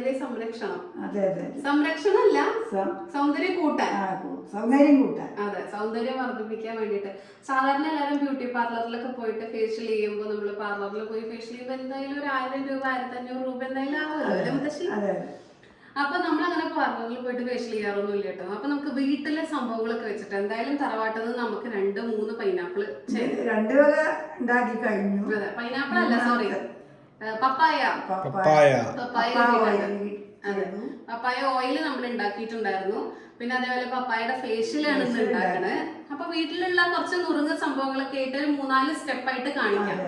സൗന്ദര്യ സംരക്ഷണം. അതെ അതെ സംരക്ഷണമല്ല സൗന്ദര്യം കൂട്ടാൻ. സൗന്ദര്യം കൂട്ടാൻ. അതെ സൗന്ദര്യം വർദ്ധിപ്പിക്കാൻ വേണ്ടിട്ട് സാധാരണ എല്ലാവരും ബ്യൂട്ടി പാർലറിലൊക്കെ പോയിട്ട് ഫേഷ്യൽ ചെയ്യുമ്പോൾ നമ്മൾ പാർലറിൽ പോയി ഫേഷ്യൽ ചെയ്യുമ്പോൾ എന്തായാലും ഒരു ആയിരം രൂപ ആയിരത്തി അഞ്ഞൂറ് രൂപ എന്തായാലും ആവുമല്ലോ മുത്തശ്ശി? അതെ. അപ്പൊ നമ്മൾ അങ്ങനെ പാർലറിൽ പോയിട്ട് ഫേഷ്യൽ ചെയ്യാറൊന്നും ഇല്ല കേട്ടോ. അപ്പൊ നമുക്ക് വീട്ടിലെ സംഭവങ്ങളൊക്കെ വെച്ചിട്ട് എന്തായാലും തറവാട്ടത് നമുക്ക് രണ്ട് മൂന്ന് പൈനാപ്പിൾ രണ്ട് വക ഉണ്ടാക്കി കഴിഞ്ഞു. അതെ പൈനാപ്പിൾ അല്ല സോറി പപ്പായ. പപ്പായ. പപ്പായ പപ്പായ അതെ. പപ്പായ ഓയിൽ നമ്മൾ ഉണ്ടാക്കിയിട്ടുണ്ടായിരുന്നു. പിന്നെ അതേപോലെ പപ്പായയുടെ ഫേഷ്യലാണ് ഇന്ന് ഉണ്ടാക്കണത് അപ്പൊ വീട്ടിലുള്ള കുറച്ച് നുറുങ്ങ സംഭവങ്ങളൊക്കെ ആയിട്ട് ഒരു മൂന്നാൽ സ്റ്റെപ്പായിട്ട് കാണിക്കാം.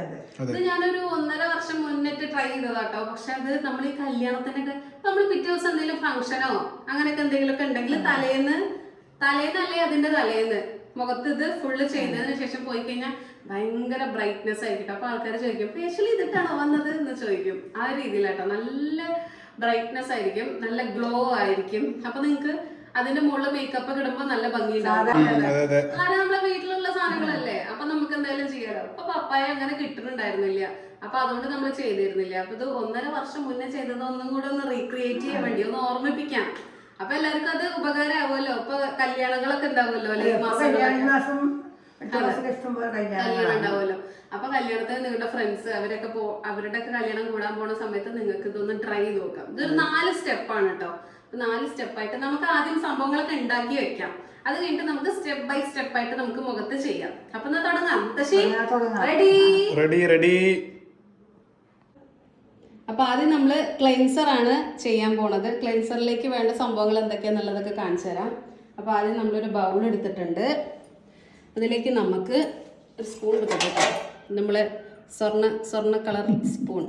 ഇത് ഞാനൊരു ഒന്നര വർഷം മുന്നിട്ട് ട്രൈ ചെയ്തതാട്ടോ. പക്ഷെ അത് നമ്മൾ ഈ കല്യാണത്തിനൊക്കെ നമ്മൾ പിറ്റേ ദിവസം എന്തെങ്കിലും ഫംഗ്ഷനോ അങ്ങനെയൊക്കെ എന്തെങ്കിലുമൊക്കെ ഉണ്ടെങ്കിൽ തലേന്ന് തലേന്നല്ലേ അതിന്റെ തലേന്ന്. മുഖത്ത് ഇത് ഫുള്ള് ചെയ്തതിന് ശേഷം പോയി കഴിഞ്ഞാൽ ഭയങ്കര ബ്രൈറ്റ്നെസ് ആയിരിക്കും. അപ്പൊ ആൾക്കാർ ചോദിക്കും ഫേഷ്യൽ ചെയ്തിട്ടാണോ വന്നത്? എന്ന് ചോദിക്കും. ആ രീതിയിലാട്ടോ. നല്ല ബ്രൈറ്റ്നെസ് ആയിരിക്കും നല്ല ഗ്ലോ ആയിരിക്കും. അപ്പൊ നിങ്ങക്ക് അതിന്റെ മുകളിൽ മേക്കപ്പ് ഒക്കെ ഇടുമ്പോ നല്ല ഭംഗി ഉണ്ടാവും. കാരണം നമ്മളെ വീട്ടിലുള്ള സാധനങ്ങളല്ലേ? അപ്പൊ നമുക്ക് എന്തായാലും ചെയ്യാലോ. അപ്പൊ പപ്പായ അങ്ങനെ കിട്ടുന്നുണ്ടായിരുന്നില്ല. അപ്പൊ അതുകൊണ്ട് നമ്മൾ ചെയ്തിരുന്നില്ല. അപ്പൊ ഇത് ഒന്നര വർഷം മുന്നേ ചെയ്തത് ഒന്നും കൂടെ ഒന്ന് റീക്രിയേറ്റ് ചെയ്യാൻ വേണ്ടി ഒന്ന് ഓർമ്മിപ്പിക്കാം. അപ്പൊ എല്ലാവർക്കും അത് ഉപകാരമാവുമല്ലോ? ഇപ്പൊ കല്യാണങ്ങളൊക്കെ ഉണ്ടാവുമല്ലോ അല്ലെ? ഈ ഇപ്പൊ മാസങ്ങളിലൊക്കെ കല്യാണ മാസം കല്യാണം ഉണ്ടാവുമല്ലോ. അപ്പൊ കല്യാണത്തിന് നിങ്ങളുടെ ഫ്രണ്ട്സ് അവരൊക്കെ പോ അവരുടെ ഒക്കെ കല്യാണം കൂടാൻ പോണ സമയത്ത് നിങ്ങൾക്ക് ഇതൊന്ന് ട്രൈ ചെയ്ത് നോക്കാം. ഇതൊരു നാല് സ്റ്റെപ്പാണ് കേട്ടോ നാല് സ്റ്റെപ്പായിട്ട് നമുക്ക് ആദ്യം സംഭവങ്ങളൊക്കെ ഉണ്ടാക്കി വെക്കാം. അത് കഴിഞ്ഞിട്ട് നമുക്ക് സ്റ്റെപ്പ് ബൈ സ്റ്റെപ്പ് ആയിട്ട് നമുക്ക് മുഖത്ത് ചെയ്യാം. അപ്പൊ എന്നാ തുടങ്ങാം. റെഡി റെഡി റെഡി അപ്പൊ ആദ്യം നമ്മൾ ക്ലെൻസർ ആണ് ചെയ്യാൻ പോണത്. ക്ലെൻസറിലേക്ക് വേണ്ട സംഭവങ്ങൾ എന്തൊക്കെയാന്നുള്ളതൊക്കെ കാണിച്ചു തരാം. അപ്പൊ ആദ്യം നമ്മളൊരു ബൗൾ എടുത്തിട്ടുണ്ട്. അതിലേക്ക് നമുക്ക് ഒരു സ്പൂൺ എടുത്തിട്ട് നമ്മൾ സ്വർണ സ്വർണ കളർ സ്പൂൺ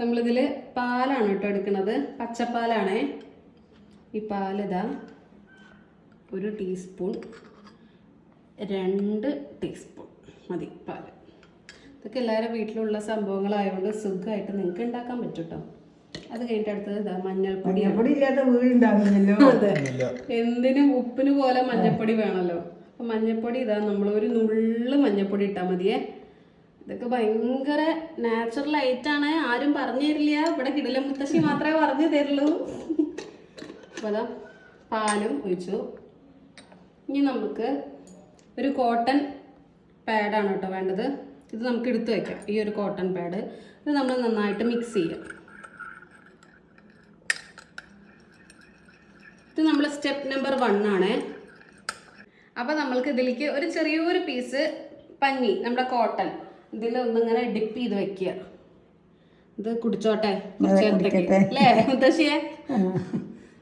നമ്മളിതിൽ പാലാണ് കേട്ടോ എടുക്കുന്നത്. പച്ചപ്പാലാണേ. ഈ പാലിതാ ഒരു ടീസ്പൂൺ രണ്ട് ടീസ്പൂൺ മതി പാൽ. ഇതൊക്കെ എല്ലാവരും വീട്ടിലുള്ള സംഭവങ്ങളായതുകൊണ്ട് സുഖമായിട്ട് നിങ്ങൾക്ക് ഉണ്ടാക്കാൻ പറ്റൂട്ടോ? കേട്ടോ അത് കഴിഞ്ഞിട്ട് അടുത്തത് ഇതാ മഞ്ഞൾപ്പൊടി. ഇല്ലാത്ത വീടുണ്ടാകുന്നല്ലോ എന്തിനും ഉപ്പിന് പോലെ മഞ്ഞൾപ്പൊടി വേണമല്ലോ. അപ്പം മഞ്ഞൾപ്പൊടി ഇതാ നമ്മൾ ഒരു നുള്ളു മഞ്ഞൾപ്പൊടി ഇട്ടാൽ മതിയേ. ഇതൊക്കെ ഭയങ്കര നാച്ചുറൽ ആയിട്ടാണ് ആരും പറഞ്ഞു തരില്ല. ഇവിടെ കിടല മുത്തശ്ശി മാത്രമേ പറഞ്ഞു തരുള്ളൂ. അപ്പോൾ അതാ പാലും ഒഴിച്ചു. ഇനി നമുക്ക് ഒരു കോട്ടൺ പാഡാണ് കേട്ടോ വേണ്ടത്. ഇത് നമുക്ക് എടുത്ത് വയ്ക്കാം ഈ ഒരു കോട്ടൺ പാഡ് ഇത് നമ്മൾ നന്നായിട്ട് മിക്സ് ചെയ്യാം. ഇത് നമ്മൾ സ്റ്റെപ്പ് നമ്പർ വൺ ആണ്. അപ്പോൾ നമ്മൾക്ക് ഇതിലേക്ക് ഒരു ചെറിയൊരു പീസ് പഞ്ഞി നമ്മുടെ കോട്ടൺ ഇതിൽ ഒന്നിങ്ങനെ ഡിപ്പ് ചെയ്ത് വെക്കുക. ഇത് കുടിച്ചോട്ടെ. അല്ലേ മുത്തശ്ശിയെ?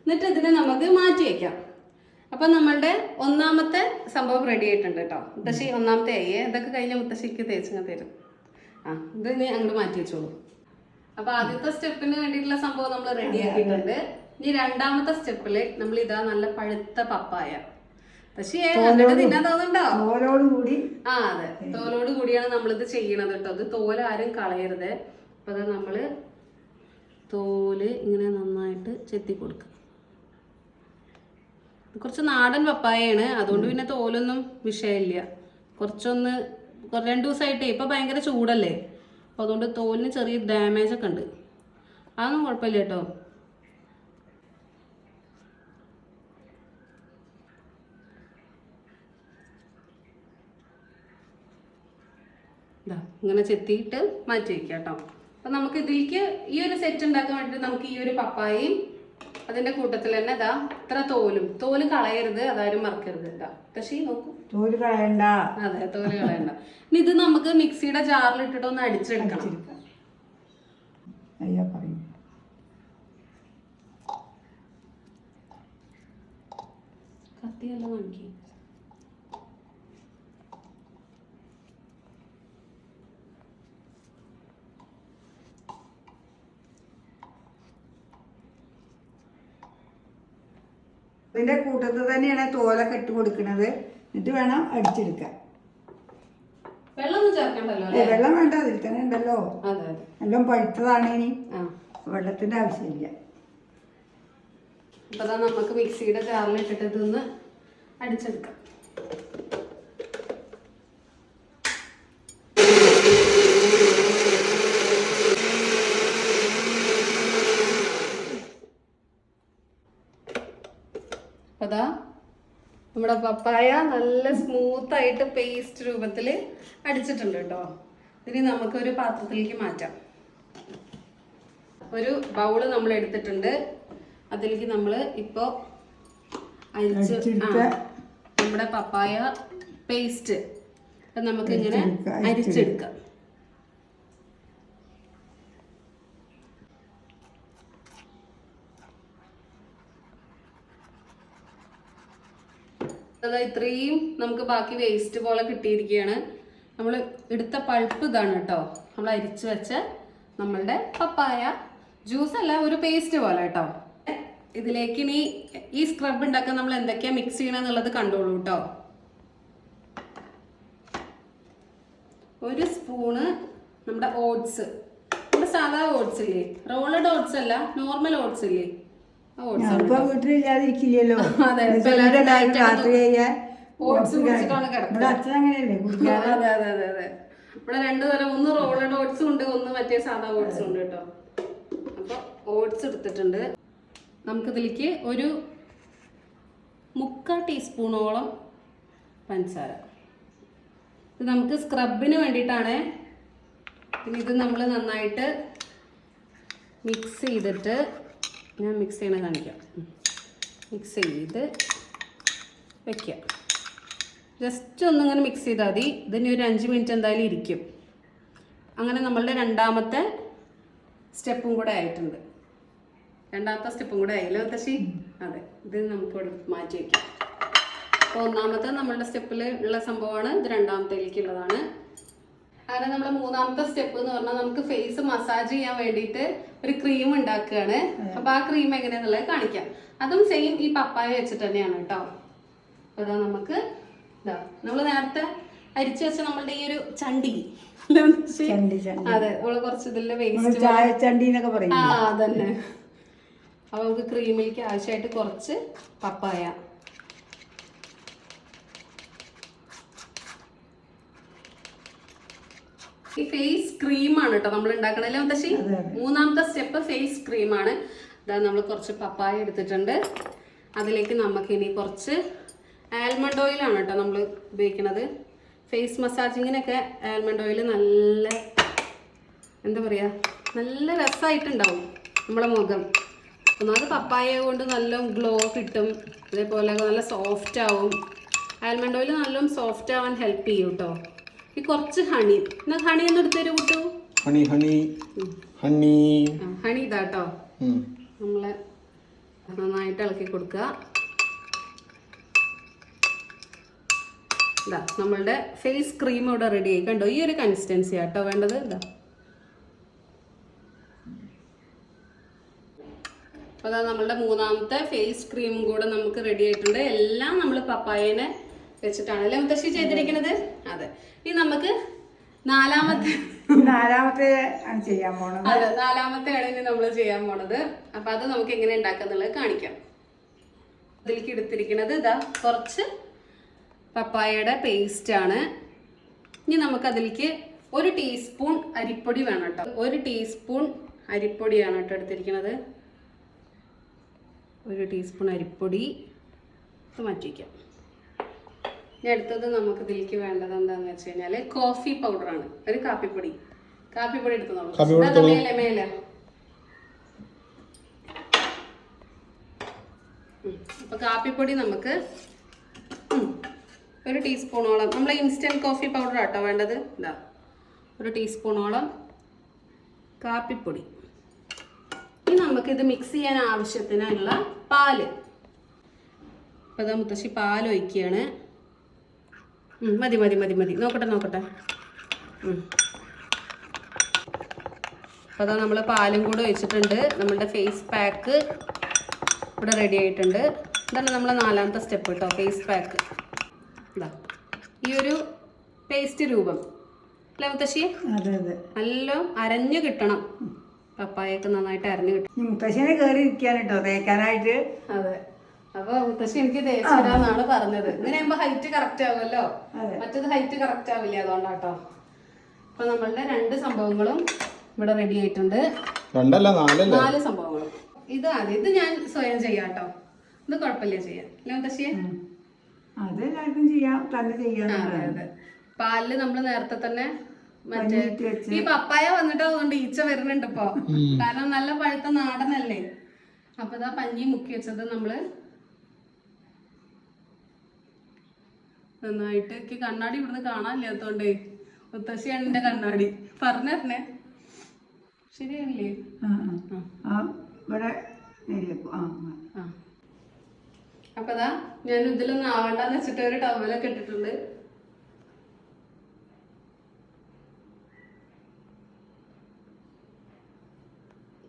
എന്നിട്ട് ഇതിനെ നമുക്ക് മാറ്റി വെക്കാം. അപ്പൊ നമ്മളുടെ ഒന്നാമത്തെ സംഭവം റെഡി ആയിട്ടുണ്ട് കേട്ടോ മുത്തശ്ശി ഒന്നാമത്തെ ആയി ഇതൊക്കെ കഴിഞ്ഞ മുത്തശ്ശിക്ക് തേച്ചിങ്ങ തരും. ആ ഇത് ഇനി അങ്ങോട്ട് മാറ്റി വെച്ചോളൂ. അപ്പൊ ആദ്യത്തെ സ്റ്റെപ്പിന് വേണ്ടിയിട്ടുള്ള സംഭവം നമ്മൾ റെഡി ആക്കിയിട്ടുണ്ട്. ഇനി രണ്ടാമത്തെ സ്റ്റെപ്പിൽ നമ്മൾ ഇതാ നല്ല പഴുത്ത പപ്പായ. പക്ഷേ തിന്നാൻ തോന്നുന്നുണ്ടോ? കൂടി. ആ അതെ. തോലോട് കൂടിയാണ് നമ്മളിത് ചെയ്യണത് കേട്ടോ അത് തോൽ ആരും കളയരുത്. അപ്പൊ അത് നമ്മൾ തോൽ ഇങ്ങനെ നന്നായിട്ട് ചെത്തി കൊടുക്കുക കുറച്ച് നാടൻ പപ്പായയാണ്. അതുകൊണ്ട് പിന്നെ തോലൊന്നും വിഷയമില്ല. കുറച്ചൊന്ന് രണ്ടു ദിവസമായിട്ടേ ഇപ്പൊ ഭയങ്കര ചൂടല്ലേ? അപ്പൊ അതുകൊണ്ട് തോലിന് ചെറിയ ഡാമേജ് ഒക്കെ ഉണ്ട്. അതൊന്നും കുഴപ്പമില്ല കേട്ടോ. ഇങ്ങനെ ചെത്തിയിട്ട് മാറ്റി വയ്ക്കാം കേട്ടോ. അപ്പം നമുക്ക് ഇതിലേക്ക് ഈ ഒരു സെറ്റ് ഉണ്ടാക്കാൻ വേണ്ടിയിട്ട് നമുക്ക് ഈ ഒരു പപ്പായയും അതിന്റെ കൂട്ടത്തിൽ തന്നെ ഇതാ ഇത്ര തോലും. തോൽ കളയരുത് അതാരും മറക്കരുത് ഇതാ പക്ഷേ നോക്കൂ. തോൽ കളയണ്ട. അതെ തോൽ കളയണ്ട. ഇനി ഇത് നമുക്ക് മിക്സിയുടെ ജാറിൽ ഇട്ടിട്ട് ഒന്ന് അടിച്ചെടുക്കണം. അയ്യാ പറയും. കത്തിയെല്ലാം ഇതിന്റെ കൂട്ടത്തിൽ തന്നെയാണ് തോലൊക്കെ ഇട്ട് കൊടുക്കുന്നത് എന്നിട്ട് വേണം അടിച്ചെടുക്കാൻ. വെള്ളം വേണ്ട അതിൽ തന്നെ ഉണ്ടല്ലോ. എല്ലാം പഴുത്തതാണ് ഇനി. വെള്ളത്തിന്റെ ആവശ്യമില്ല. അപ്പൊ നമുക്ക് മിക്സിയുടെ ജാറിൽ ഇട്ടിട്ട് ഇതൊന്ന് അടിച്ചെടുക്കാം. അതാ നമ്മുടെ പപ്പായ നല്ല സ്മൂത്ത് ആയിട്ട് പേസ്റ്റ് രൂപത്തിൽ അടിച്ചിട്ടുണ്ട് കേട്ടോ. ഇനി നമുക്കൊരു പാത്രത്തിലേക്ക് മാറ്റാം. ഒരു ബൗൾ നമ്മൾ എടുത്തിട്ടുണ്ട്. അതിലേക്ക് നമ്മൾ ഇപ്പോൾ അരിച്ച് നമ്മുടെ പപ്പായ പേസ്റ്റ് നമുക്ക് ഇങ്ങനെ അരിച്ചെടുക്കാം, അതാ ഇത്രയും നമുക്ക് ബാക്കി വേസ്റ്റ് പോലെ കിട്ടിയിരിക്കുകയാണ്. നമ്മൾ എടുത്ത പൾപ്പ് ഇതാണ് കേട്ടോ. നമ്മൾ അരിച്ചു വെച്ച നമ്മളുടെ പപ്പായ. ജ്യൂസ് അല്ല ഒരു പേസ്റ്റ് പോലെ കേട്ടോ. ഇതിലേക്ക് ഇനി ഈ സ്ക്രബ് ഉണ്ടാക്കാൻ നമ്മൾ എന്തൊക്കെയാ മിക്സ് ചെയ്യണമെന്നുള്ളത് കണ്ടോളൂ കേട്ടോ. ഒരു സ്പൂണ് നമ്മുടെ ഓട്സ് നമ്മുടെ സാധാ ഓട്സ് ഇല്ലേ? റോളഡ് ഓട്സ് അല്ല നോർമൽ ഓട്സ് ഇല്ലേ? ഞാനിപ്പോ വീട്ടിലില്ലാതിരിക്കില്ലല്ലോ. രാത്രി ചെയ്യാൻ ഓട്സ് കുടിച്ചിട്ടാണ് കിടക്കുന്നത് അച്ഛൻ അങ്ങനെയല്ലേ അതെ അതെ അതെ അതെ. ഇവിടെ രണ്ടു തരം ഒന്ന് റോളഡ് ഓട്സും ഉണ്ട് ഒന്ന് മറ്റേ സാധാ ഓട്സും ഉണ്ട് കേട്ടോ. അപ്പൊ ഓട്സ് എടുത്തിട്ടുണ്ട്. നമുക്കിതിലേക്ക് ഒരു മുക്കാൽ ടീസ്പൂണോളം പഞ്ചസാര. ഇത് നമുക്ക് സ്ക്രബിന് വേണ്ടിയിട്ടാണ്. പിന്നെ ഇത് നമ്മൾ നന്നായിട്ട് മിക്സ് ചെയ്തിട്ട് ഞാൻ മിക്സ് ചെയ്യണ കാണിക്കാം. മിക്സ് ചെയ്ത് വെക്കുക ജസ്റ്റ് ഒന്നിങ്ങനെ മിക്സ് ചെയ്താൽ മതി. ഇതിന് ഒരു അഞ്ച് മിനിറ്റ് എന്തായാലും ഇരിക്കും. അങ്ങനെ നമ്മളുടെ രണ്ടാമത്തെ സ്റ്റെപ്പും കൂടെ ആയിട്ടുണ്ട്. രണ്ടാമത്തെ സ്റ്റെപ്പും കൂടെ ആയില്ലോ തശി അതെ. ഇത് നമുക്ക് മാറ്റി വയ്ക്കാം അപ്പോൾ ഒന്നാമത്തെ നമ്മളുടെ സ്റ്റെപ്പിൽ ഉള്ള സംഭവമാണ്. ഇത് രണ്ടാമത്തേക്കുള്ളതാണ്. അങ്ങനെ നമ്മുടെ മൂന്നാമത്തെ സ്റ്റെപ്പ് എന്ന് പറഞ്ഞാൽ നമുക്ക് ഫേസ് മസാജ് ചെയ്യാൻ വേണ്ടിയിട്ട് ഒരു ക്രീം ഉണ്ടാക്കുകയാണ്. അപ്പൊ ആ ക്രീം എങ്ങനെയാന്നുള്ളത് കാണിക്കാം. അതും സെയിം ഈ പപ്പായ വെച്ചിട്ട് തന്നെയാണ് കേട്ടോ. അപ്പൊ അതാ നമുക്ക് ഇതാ നമ്മൾ നേരത്തെ അരിച്ചു വെച്ച നമ്മളുടെ ഈ ഒരു ചണ്ടി. അതെ നമ്മൾ കുറച്ച് ഇതിലെ വേസ്റ്റ് ആ അതന്നെ. അപ്പൊ നമുക്ക് ക്രീമിലേക്ക് ആവശ്യമായിട്ട് കുറച്ച് പപ്പായ. ഈ ഫേസ് ക്രീമാണ് കേട്ടോ നമ്മൾ ഉണ്ടാക്കണല്ലേ മുത്തശ്ശി. മൂന്നാമത്തെ സ്റ്റെപ്പ് ഫേസ് ക്രീമാണ് ഇതാ നമ്മൾ കുറച്ച് പപ്പായ എടുത്തിട്ടുണ്ട്. അതിലേക്ക് നമുക്ക് ഇനി കുറച്ച് ആൽമണ്ട് ഓയിലാണ് കേട്ടോ നമ്മൾ ഉപയോഗിക്കുന്നത് ഫേസ് മസാജിങ്ങിനൊക്കെ ആൽമണ്ട് ഓയിൽ നല്ല എന്താ പറയുക നല്ല രസമായിട്ടുണ്ടാവും നമ്മളെ മുഖം. ഒന്നാമത് പപ്പായ കൊണ്ട് നല്ല ഗ്ലോ കിട്ടും. അതേപോലെ നല്ല സോഫ്റ്റ് ആവും. ആൽമണ്ട് ഓയിൽ നല്ല സോഫ്റ്റ് ആവാൻ ഹെൽപ്പ് ചെയ്യും കേട്ടോ ഈ കുറച്ച് ഹണി. എന്നാ ഹണി ഒന്ന് എടുത്തരും കൂട്ടു. Honey honey honey. ഹണി ഇതാട്ടോ. നമ്മളെ നന്നായിട്ട് ഇളക്കി കൊടുക്കുക. ഇതാ നമ്മളുടെ ഫേസ് ക്രീം ഇവിടെ റെഡി ആയി. കണ്ടോ? ഈ ഒരു കൺസിസ്റ്റൻസി ആട്ടോ വേണ്ടത്. ഇതാ. അപ്പോൾ അതാ നമ്മളുടെ മൂന്നാമത്തെ ഫേസ് ക്രീമും കൂടെ നമുക്ക് റെഡി ആയിട്ടുണ്ട്. എല്ലാം നമ്മൾ പപ്പായനെ വെച്ചിട്ടാണ് അല്ലെ മുത്തശ്ശി ചെയ്തിരിക്കുന്നത് അതെ. ഇനി നമുക്ക് നാലാമത്തെ നാലാമത്തെ ആണ് ചെയ്യാൻ പോണത്. അതെ നാലാമത്തെ ആണ് ഇനി നമ്മൾ ചെയ്യാൻ പോണത്. അപ്പൊ അത് നമുക്ക് എങ്ങനെ ഉണ്ടാക്കാന്നുള്ളത് കാണിക്കാം. അതിലേക്ക് എടുത്തിരിക്കുന്നത് ഇതാ കുറച്ച് പപ്പായയുടെ പേസ്റ്റ് ആണ്. ഇനി നമുക്ക് അതിലേക്ക് ഒരു ടീസ്പൂൺ അരിപ്പൊടി വേണം കേട്ടോ. ഒരു ടീസ്പൂൺ അരിപ്പൊടിയാണ് കേട്ടോ എടുത്തിരിക്കുന്നത് ഒരു ടീസ്പൂൺ അരിപ്പൊടി. മാറ്റി വയ്ക്കാം ഇനി അടുത്തത് നമുക്ക് ഇതിലേക്ക് വേണ്ടത് എന്താന്ന് വെച്ച് കഴിഞ്ഞാൽ കോഫി ആണ്. ഒരു കാപ്പിപ്പൊടി. കാപ്പിപ്പൊടി എടുത്തു മേലെ മേലെ. അപ്പൊ കാപ്പിപ്പൊടി നമുക്ക് ഒരു ടീസ്പൂണോളം നമ്മൾ ഇൻസ്റ്റന്റ് കോഫി പൗഡർ ആട്ടോ വേണ്ടത്. ഇതാ. ഒരു ടീസ്പൂണോളം കാപ്പിപ്പൊടി. ഇനി നമുക്ക് ഇത് മിക്സ് ചെയ്യാൻ ആവശ്യത്തിനുള്ള പാൽ. ഇപ്പൊ ഇതാ മുത്തശ്ശി പാൽ ഒഴിക്കുകയാണ് മതി മതി മതി മതി. നോക്കട്ടെ നോക്കട്ടെ. അപ്പോൾ അതാ നമ്മൾ പാലും കൂടെ ഒഴിച്ചിട്ടുണ്ട്. നമ്മളുടെ ഫേസ് പാക്ക് ഇവിടെ റെഡി ആയിട്ടുണ്ട്. ഇതാണ് നമ്മളെ നാലാമത്തെ സ്റ്റെപ്പ് കേട്ടോ ഫേസ് പാക്ക് ഇതാ. ഈ ഒരു പേസ്റ്റ് രൂപം. അല്ലേ മുത്തശ്ശി? നല്ല അരഞ്ഞു കിട്ടണം. പപ്പായൊക്കെ നന്നായിട്ട് അരഞ്ഞു കിട്ടണം. മുത്തശ്ശിനെ മുത്തശ്ശനെ കയറി ഇരിക്കാൻ കേട്ടോ തേക്കാനായിട്ട്? അതെ. അപ്പൊ മുത്തശ്ശി എനിക്ക് തേച്ചിടാന്നാണ് പറഞ്ഞത്. ഇങ്ങനെ ആകുമ്പോ ഹൈറ്റ് കറക്റ്റ് ആവുമല്ലോ. മറ്റത് ഹൈറ്റ് കറക്റ്റ് ആവില്ല അതുകൊണ്ടാട്ടോ. അപ്പൊ നമ്മളുടെ രണ്ട് സംഭവങ്ങളും ഇവിടെ റെഡി ആയിട്ടുണ്ട്. രണ്ടല്ല നാലല്ല? നാല് സംഭവങ്ങളും. ഇത് അതെ ഇത് ഞാൻ സ്വയം ചെയ്യാട്ടോ. ഇത് കുഴപ്പമില്ല ചെയ്യാം അല്ലേ മുത്തശ്ശിയെ. അത് എല്ലാവർക്കും ചെയ്യാം തന്നെ അതെ പാലിൽ നമ്മൾ നേരത്തെ തന്നെ മറ്റേ ഈ പപ്പായ വന്നിട്ട് അതുകൊണ്ട് ഈച്ച വരുന്നുണ്ട് ഇപ്പൊ. കാരണം നല്ല പഴുത്ത നാടനല്ലേ? അപ്പൊ ഇതാ പഞ്ഞി മുക്കി വെച്ചത് നമ്മൾ നന്നായിട്ട്. എനിക്ക് കണ്ണാടി ഇവിടുന്ന് കാണാനില്ലാത്തോണ്ടേ. മുത്തശ്ശിയാണ് എന്റെ കണ്ണാടി. പറഞ്ഞേ ശരിയല്ലേ ഇവിടെ അപ്പൊ അതാ ഞാൻ ഇതിലൊന്നും ആവണ്ടെന്ന് വെച്ചിട്ട് ഒരു ടവലൊക്കെ ഇട്ടിട്ടുണ്ട്.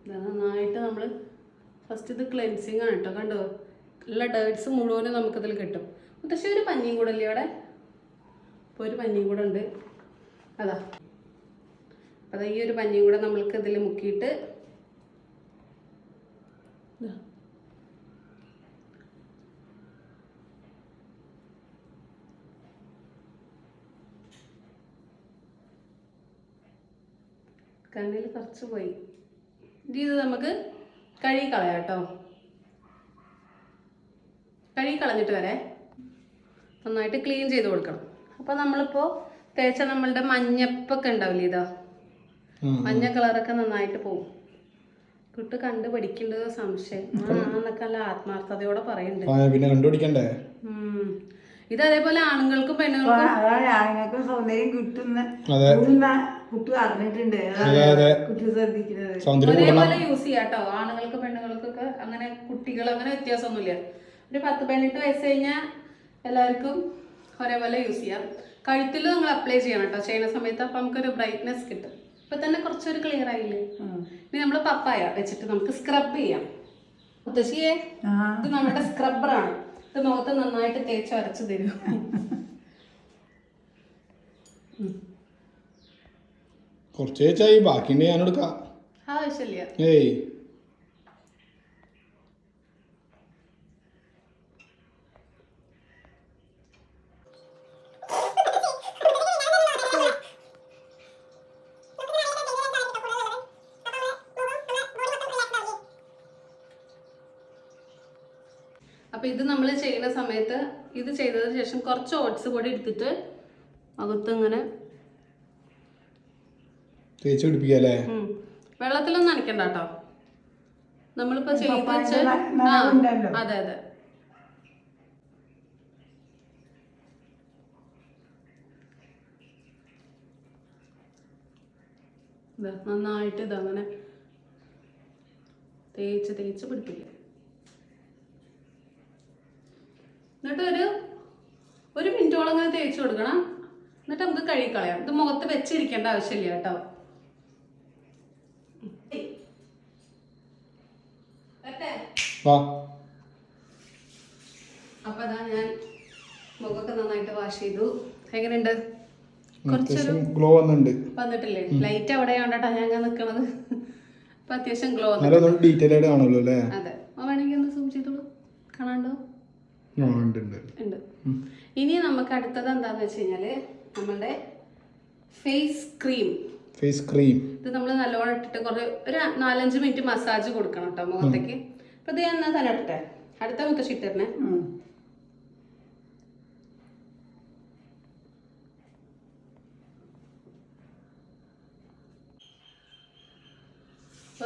നന്നായിട്ട് നമ്മൾ ഫസ്റ്റ് ഇത് ക്ലെൻസിങ് ആണ് കേട്ടോ കണ്ടോ? എല്ലാ ഡേർട്സ് മുഴുവനും നമുക്കിതിൽ കിട്ടും. മുത്തശ്ശി ഒരു പഞ്ഞിയും കൂടെ അല്ലേ അവിടെ? അപ്പോൾ ഒരു പഞ്ഞിയും കൂടെ ഉണ്ട്. അതാ. അതാ ഈ ഒരു പഞ്ഞിയും കൂടെ നമ്മൾക്ക് ഇതിൽ മുക്കിയിട്ട് കണ്ണിൽ കുറച്ച് പോയി. ഇത് നമുക്ക് കഴുകി കളയാം കേട്ടോ. കഴുകി കളഞ്ഞിട്ട് വരെ. നന്നായിട്ട് ക്ലീൻ ചെയ്ത് കൊടുക്കണം. അപ്പോൾ നമ്മളിപ്പോ തേച്ച നമ്മളുടെ മഞ്ഞപ്പൊക്കെ ഉണ്ടാവില്ലേ ഇതാ? മഞ്ഞ കളറൊക്കെ നന്നായിട്ട് പോകും കുട്ടി കണ്ട് പഠിക്കേണ്ടത് സംശയം. നല്ല ആത്മാർത്ഥതയോടെ പറയുന്നുണ്ട് പിന്നെ കണ്ടുപിടിക്കണ്ടേ? ഇത് അതേപോലെ ആണുങ്ങൾക്കും പെണ്ണുങ്ങൾക്കും ആണുങ്ങൾക്ക് സൗന്ദര്യം കിട്ടുന്ന കുട്ടി അറിഞ്ഞിട്ടുണ്ട്. അതെ, അതെ. കുട്ടി ശ്രദ്ധിക്കുന്നത്. ഒരേപോലെ യൂസ് ചെയ്യാട്ടോ കേട്ടോ ആണുങ്ങൾക്ക് പെണ്ണുങ്ങൾക്കൊക്കെ അങ്ങനെ കുട്ടികൾ അങ്ങനെ വ്യത്യാസമൊന്നുമില്ല. ഒരു പത്ത് പതിനെട്ട് വയസ്സ് കഴിഞ്ഞാൽ എല്ലാവർക്കും ഒരേപോലെ യൂസ് ചെയ്യാം. കഴുത്തിൽ നിങ്ങൾ അപ്ലൈ ചെയ്യണം കേട്ടോ ചെയ്യുന്ന സമയത്ത് അപ്പം നമുക്കൊരു ബ്രൈറ്റ്നെസ് കിട്ടും. ഇപ്പൊ തന്നെ കുറച്ചൊരു ക്ലിയർ ആയില്ലേ? ഇനി നമ്മൾ പപ്പായ വെച്ചിട്ട് നമുക്ക് സ്ക്രബ് ചെയ്യാം. മുത്തശ്ശിയെ ഇത് നമ്മുടെ സ്ക്രബറാണ് ഇത് മുഖത്ത് നന്നായിട്ട് തേച്ച് വരച്ചു തരും. കുറച്ച് ബാക്കി ബാക്കിയുണ്ട് ഞാൻ എടുക്കാം ആവശ്യമില്ല. ഏയ് അപ്പൊ ഇത് നമ്മൾ ചെയ്യുന്ന സമയത്ത് ഇത് ചെയ്തതിന് ശേഷം കുറച്ച് ഓട്സ് കൂടെ എടുത്തിട്ട് അകത്ത് ഇങ്ങനെ തേച്ച് പിടിപ്പിക്കല്ലേ. വെള്ളത്തിലൊന്നും നനയ്ക്കണ്ട കേട്ടോ നമ്മളിപ്പോ ചെയ്ത് വെച്ച്. അതെ അതെ ഇതാ നന്നായിട്ട് ഇതങ്ങനെ തേച്ച് തേച്ച് പിടിപ്പിക്കുക എന്നിട്ട് ഒരു മിനിറ്റോളം ഇങ്ങനെ തേച്ച് കൊടുക്കണം. എന്നിട്ട് നമുക്ക് കഴുകി കളയാം ഇത് മുഖത്ത് വെച്ചിരിക്കേണ്ട ആവശ്യമില്ല കേട്ടോ? അപ്പൊ അതാ ഞാൻ മുഖമൊക്കെ നന്നായിട്ട് വാഷ് ചെയ്തു. എങ്ങനെയുണ്ട്? കുറച്ചൊരു ഗ്ലോ വന്നിട്ടുണ്ട്. വന്നിട്ടില്ലേ? ലൈറ്റ് അവിടെ കണ്ടാ ഞാൻ നിക്കണത്. അപ്പൊ അത്യാവശ്യം ഗ്ലോ ഡീറ്റെയിൽ ആയിട്ട് കാണുമല്ലോ അല്ലേ? അതെ. വേണമെങ്കിൽ ഒന്ന് സൂം ചെയ്തോളൂ. കാണാണ്ടോ? ഉണ്ട് ഇനി നമുക്ക് അടുത്തത് എന്താന്ന് വെച്ച് കഴിഞ്ഞാൽ നമ്മളുടെ ഫേസ് ക്രീം ഫേസ് ക്രീം ഇത് നമ്മൾ നല്ലോണം ഇട്ടിട്ട് കുറേ ഒരു നാലഞ്ച് മിനിറ്റ് മസാജ് കൊടുക്കണം കേട്ടോ മുഖത്തേക്ക്. അപ്പൊ ഇത് ഞാൻ തന്നെ ഇട്ടെ അടുത്ത മുത്തശ്ശി ഇട്ടിരുന്നേ.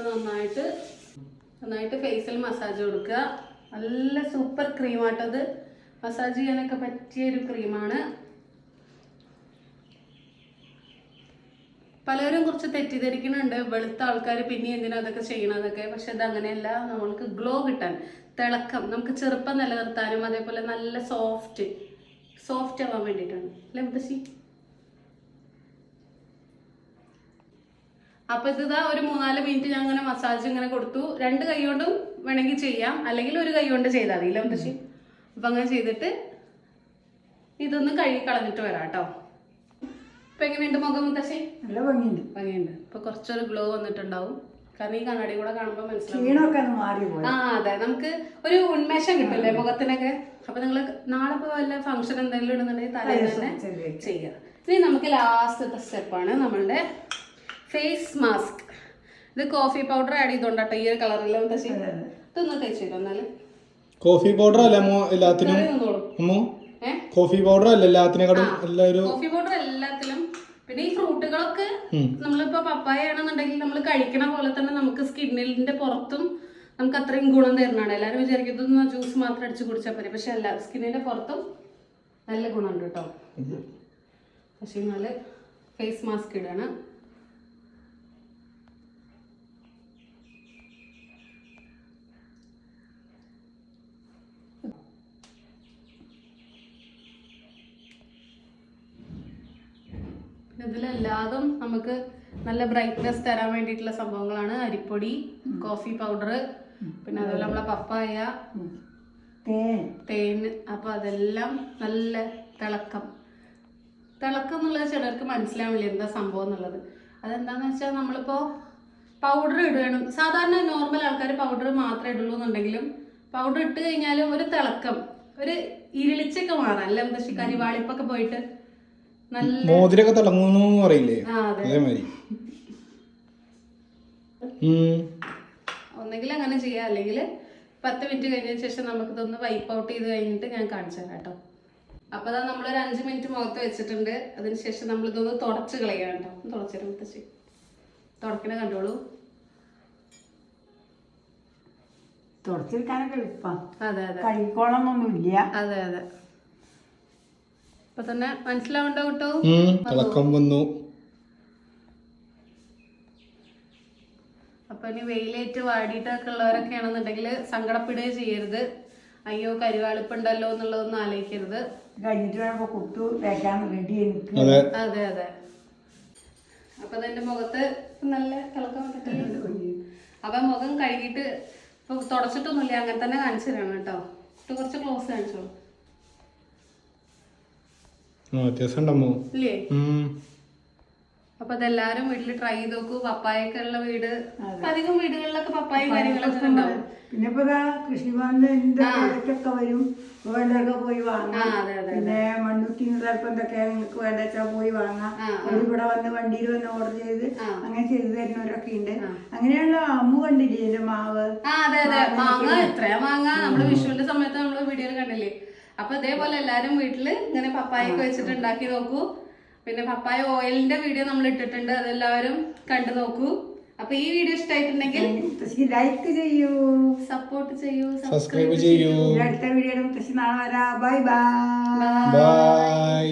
നന്നായിട്ട് നന്നായിട്ട് ഫേസിൽ മസാജ് കൊടുക്കുക. നല്ല സൂപ്പർ ക്രീമാട്ടത് മസാജ് ചെയ്യാനൊക്കെ പറ്റിയ ഒരു ക്രീമാണ്. പലരും കുറച്ച് തെറ്റിദ്ധരിക്കുന്നുണ്ട്. വെളുത്ത ആൾക്കാർ പിന്നെ എന്തിനാ അതൊക്കെ ചെയ്യണതൊക്കെ പക്ഷെ ഇത് അങ്ങനെയല്ല നമ്മൾക്ക് ഗ്ലോ കിട്ടാൻ തിളക്കം നമുക്ക് ചെറുപ്പം നിലനിർത്താനും അതേപോലെ നല്ല സോഫ്റ്റ് സോഫ്റ്റ് ആവാൻ വേണ്ടിയിട്ടാണ്. അല്ലേ മുത്തശ്ശി? അപ്പൊ ഇതാ ഒരു മൂന്നാൽ മിനിറ്റ് ഞാൻ അങ്ങനെ മസാജ് ഇങ്ങനെ കൊടുത്തു. രണ്ട് കൈ കൊണ്ടും വേണമെങ്കിൽ ചെയ്യാം. അല്ലെങ്കിൽ ഒരു കൈ കൊണ്ട് ചെയ്താൽ മതി. ഇല്ല മുത്തശ്ശി? അപ്പൊ അങ്ങനെ ചെയ്തിട്ട് ഇതൊന്ന് കഴുകി കളഞ്ഞിട്ട് വരാം കേട്ടോ. ഇപ്പൊ എങ്ങനെയുണ്ട് മുഖം മുത്തശ്ശി? നല്ല ഭംഗിയുണ്ട്. ഭംഗിയുണ്ട്. ഇപ്പൊ കുറച്ചൊരു ഗ്ലോ വന്നിട്ടുണ്ടാവും. കാരണം ഈ കണ്ണാടി കൂടെ കാണുമ്പോൾ മനസ്സിലാവും. ആ അതെ. നമുക്ക് ഒരു ഉന്മേഷം കിട്ടില്ലേ മുഖത്തിനൊക്കെ? അപ്പൊ നിങ്ങൾ നാളെ ഇപ്പൊ വല്ല ഫംഗ്ഷൻ എന്തെങ്കിലും ഇടുന്നുണ്ടെങ്കിൽ തലേ തന്നെ ചെയ്യാം. ചെയ്യുക ഇനി നമുക്ക് ലാസ്റ്റത്തെ സ്റ്റെപ്പാണ് നമ്മളുടെ ഫേസ് മാസ്ക് ഇത് കോഫി പൗഡർ ആഡ് ചെയ്തോണ്ടാട്ടോ ഈ ഒരു കളറിൽ അതെ. ഇതൊന്ന് തേച്ച് തരും എന്നാൽ? കോഫി പൗഡർ അല്ല അമ്മോ എല്ലാത്തിനും? അമ്മോ? കോഫി പൗഡർ അല്ല എല്ലാത്തിനെക്കാളും എല്ലാവരും? കോഫി പൗഡർ എല്ലാത്തിലും. പിന്നെ ഈ ഫ്രൂട്ടുകളൊക്കെ. നമ്മളിപ്പോ പപ്പായ ആണെന്നുണ്ടെങ്കിൽ നമ്മൾ കഴിക്കണ പോലെ തന്നെ നമുക്ക് സ്കിന്നിന്റെ പുറത്തും നമുക്ക് അത്രയും ഗുണം തരുന്നതാണ്. എല്ലാവരും വിചാരിക്കുന്നത് ജ്യൂസ് മാത്രം അടിച്ച് കുടിച്ചാൽ പോരെ. പക്ഷെ അല്ല സ്കിന്നിന്റെ പുറത്തും നല്ല ഗുണമുണ്ട് കേട്ടോ. പക്ഷെ എന്നാൽ ഫേസ് മാസ്ക് ഇടാണ്. ഇതിലെല്ലാതും നമുക്ക് നല്ല ബ്രൈറ്റ്നെസ് തരാൻ വേണ്ടിയിട്ടുള്ള സംഭവങ്ങളാണ്. അരിപ്പൊടി കോഫി പൗഡർ പിന്നെ അതുപോലെ നമ്മളെ പപ്പായ തേൻ. തേൻ അപ്പൊ അതെല്ലാം നല്ല തിളക്കം. തിളക്കം എന്നുള്ളത് ചിലർക്ക് മനസ്സിലാവില്ല എന്താ സംഭവം എന്നുള്ളത്. അതെന്താന്ന് വെച്ചാൽ നമ്മളിപ്പോ പൗഡർ ഇടുകയാണ് സാധാരണ നോർമൽ ആൾക്കാർ പൗഡർ മാത്രമേ ഇടുള്ളൂ എന്നുണ്ടെങ്കിലും പൗഡർ ഇട്ട് കഴിഞ്ഞാലും ഒരു തിളക്കം ഒരു ഇരുളിച്ചൊക്കെ മാറാം. അല്ല എന്താ കരിവാളിപ്പൊക്കെ പോയിട്ട് മോതിരൊക്കെ തിളങ്ങുന്നു പറയില്ലേ? അതേമാതിരി. ഒന്നെങ്കിൽ അങ്ങനെ ചെയ്യാം. അല്ലെങ്കിൽ പത്ത് മിനിറ്റ് കഴിഞ്ഞതിന് ശേഷം നമുക്കിതൊന്ന് വൈപ്പ് ഔട്ട് ചെയ്ത് കഴിഞ്ഞിട്ട് ഞാൻ കാണിച്ചു തരാം കേട്ടോ. അപ്പോൾ അതാ നമ്മളൊരു അഞ്ച് മിനിറ്റ് മുഖത്ത് വെച്ചിട്ടുണ്ട്. അതിനുശേഷം നമ്മൾ ഇതൊന്ന് തുടച്ച് കളയാം കേട്ടോ. തുടച്ചിട്ട് മുത്തശ്ശി. തുടക്കണ കണ്ടോളൂ. തുടച്ചെടുക്കാനൊക്കെ അതെ അതെ. കഴിക്കോളന്നൊന്നുമില്ല അതെ അതെ. ഇപ്പൊ തന്നെ മനസ്സിലാവണ്ടോ കേട്ടോ? ഉം. തിളക്കം വന്നു. അപ്പൊ ഇനി വെയിലേറ്റ് വാടിയിട്ടൊക്കെ ഉള്ളവരൊക്കെ ആണെന്നുണ്ടെങ്കിൽ സങ്കടപ്പെടുകയും ചെയ്യരുത്. അയ്യോ കരുവാളിപ്പുണ്ടല്ലോ എന്നുള്ളതൊന്നും ആലോചിക്കരുത്. കഴിഞ്ഞിട്ട് വേണം കുട്ടു വെക്കാൻ റെഡി എനിക്ക്. അതെ. അതെ അപ്പൊ അതെന്റെ മുഖത്ത് നല്ല തിളക്കം അപ്പൊ മുഖം കഴുകിയിട്ട് ഇപ്പൊ തുടച്ചിട്ടൊന്നുമില്ല. അങ്ങനെ തന്നെ കാണിച്ചു തരാണ് കേട്ടോ. കുറച്ച് ക്ലോസ് കാണിച്ചോളൂ. വ്യത്യാസം ഉണ്ടമ്മോ ഇല്ലേ. അപ്പൊ അതെല്ലാരും വീട്ടിൽ ട്രൈ ചെയ്ത് നോക്കൂ. പപ്പായൊക്കെ ഉള്ള വീട് അധികം വീടുകളിലൊക്കെ പപ്പായും കാര്യങ്ങളൊക്കെ ഉണ്ടാവും. പിന്നെ ഇപ്പൊ ദാ കൃഷിഭവനിൽ എന്റെ വരും. വേണ്ടതൊക്കെ പോയി വാങ്ങാം. അതെ അതെ പിന്നെ മണ്ണൂറ്റി ചിലപ്പോൾ എന്തൊക്കെ നിങ്ങൾക്ക് വേണ്ട വെച്ചാൽ പോയി വാങ്ങാം. ഇവിടെ വന്ന് വണ്ടിയിൽ വന്ന് ഓർഡർ ചെയ്ത് അങ്ങനെ ചെയ്തു തരുന്നവരൊക്കെ ഉണ്ട്. അങ്ങനെയുള്ള അമ്മു കണ്ടില്ലേ മാവ്? ആ അതെ അതെ. മാങ്ങ എത്രയാ മാങ്ങ? നമ്മൾ വിഷുവിന്റെ സമയത്ത് നമ്മൾ വീഡിയോയിൽ കണ്ടില്ലേ? അപ്പൊ ഇതേപോലെ എല്ലാരും വീട്ടിൽ ഇങ്ങനെ പപ്പായൊക്കെ വെച്ചിട്ട് ഉണ്ടാക്കി നോക്കൂ. പിന്നെ പപ്പായ ഓയിലിന്റെ വീഡിയോ നമ്മൾ ഇട്ടിട്ടുണ്ട്. അതെല്ലാവരും കണ്ടു നോക്കൂ. അപ്പൊ ഈ വീഡിയോ ഇഷ്ടമായിട്ടുണ്ടെങ്കിൽ ലൈക്ക് ചെയ്യൂ. സപ്പോർട്ട് ചെയ്യൂ സബ്സ്ക്രൈബ് ചെയ്യൂ. അടുത്ത വീഡിയോ നാളെ വരാം. Bye bye. ബൈ.